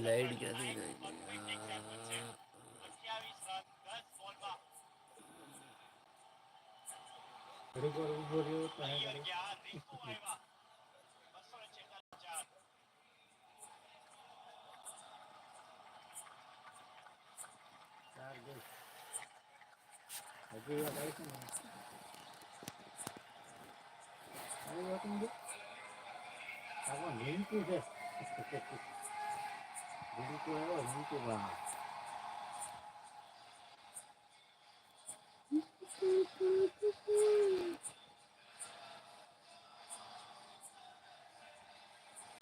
Light ક્યાંથી ગઈ ઘડીક વાર ઊભો રહ્યો તો હે ગાડી. ચાર ગઈ. હજી વાત આવી છે ને? આવી વાત નથી? આમાં લીંકું છે. લીંકું આવ્યો, લીંકું બહાર.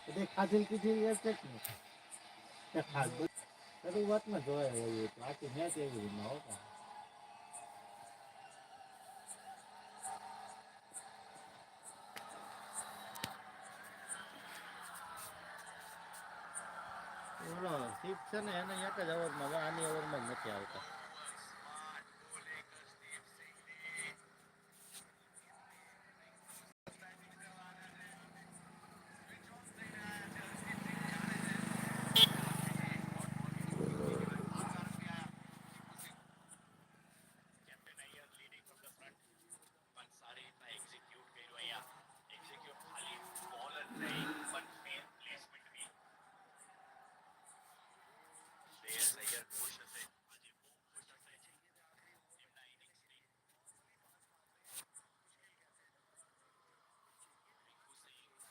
બધી ખાધેલ પીધેલ વાત છે જ ને. તે ખાધું શરૂઆતમાં જોયા એવું. આખી મેચ એવી રીતના ઓલો છે ને એને એક જ ઓવરમાં આની ઓવરમાં જ નથી આવતા.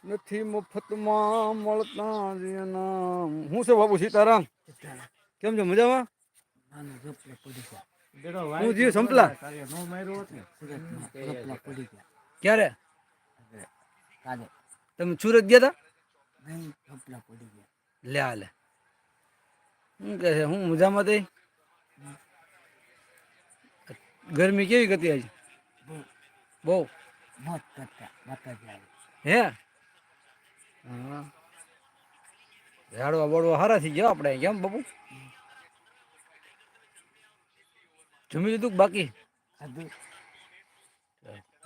નથી મફતમાં મળતા જેના હું છે બાપુ સીતારામ? કેમ છો? મજામાં? નાના રોટલા પડી ગયા. બેડો હું જીવ સંપલા. તારે નો માર્યો હોત ને? સુરતમાં રોટલા પડી ગયા. ક્યારે? તમે સુરત ગયા હતા નહીં રોટલા પડી ગયા. લે આ લે. શું કહે છે હું મજામાં થઈ ગરમી કેવી ગતિ આજે બહુ. હા? ઝાડવા બળવા હારા થઈ ગયા આપણે કેમ બાપુ? જમી લીધું બાકી?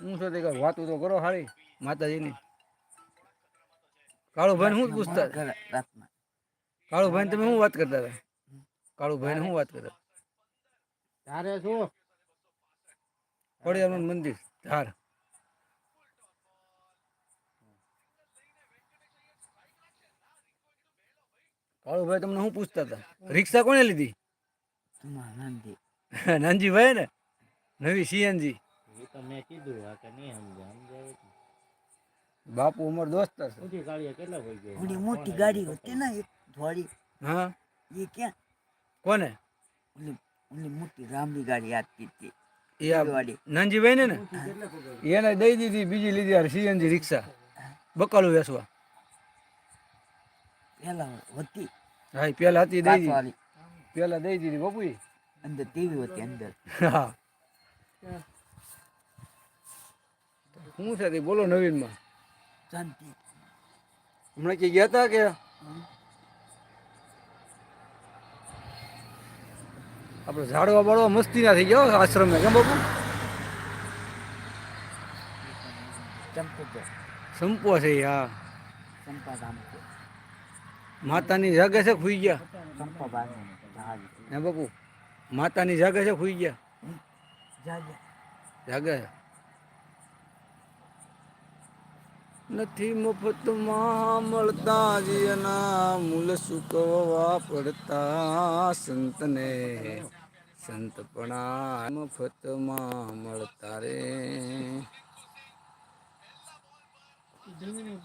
હું શું કઈ વાત તો કરો હારી માતાજીની. કાળુભાઈ શું પૂછતા? કાળુભાઈ તમે શું વાત કરતા હતા? કાળુભાઈ શું વાત કરતા? તારે શું? ખોડિયારનું મંદિર ધાર. કાળુભાઈ તમને શું પૂછતા હતા? રિક્ષા કોને લીધી? નાનજીભાઈ ને? નવી સીએનજી એ તો મેં કીધું આ કે નહીં. બાપુ ઉમર દોસ્ત મોટી કેટલા ઓલી મોટી ગાડી હતી ને એક ધોળી? હા? એ ક્યાં? કોને? ઓલી ઓલી મોટી રામની ગાડી આપતી હતી એ આ ગાડી નાનજીભાઈ ને? એને દઈ દીધી બીજી લીધી સીએનજી રિક્ષા. બકાલું વેસવા પેલા હતી. હા પેલા હતી દઈ દીધી. પેલા દઈ દીધી બાપુ અંદર ટીવી હતી અંદર. હા. શું છે બોલો નવીનમાં. શાંતિ. હમણાં કે ગયા હતા કે? આપણે ઝાડવા બાળવા મસ્તી ના થઈ ગયો આશ્રમ આશ્રમે કેમ બાપુ? ચંપો સંપો છે હા. ચંપા માતાની જાગે છે ખુઈ ગયા. ચંપા બાનો જહાજ હે બાપુ? માતાની જાગે છે ખુઈ ગયા. જાગે. જાગે છે નથી મફતમાં મળતા જીના મૂલ સુકવવા પડતા સંતને. સંતપણા મફતમાં મળતા રે. ડુંગળી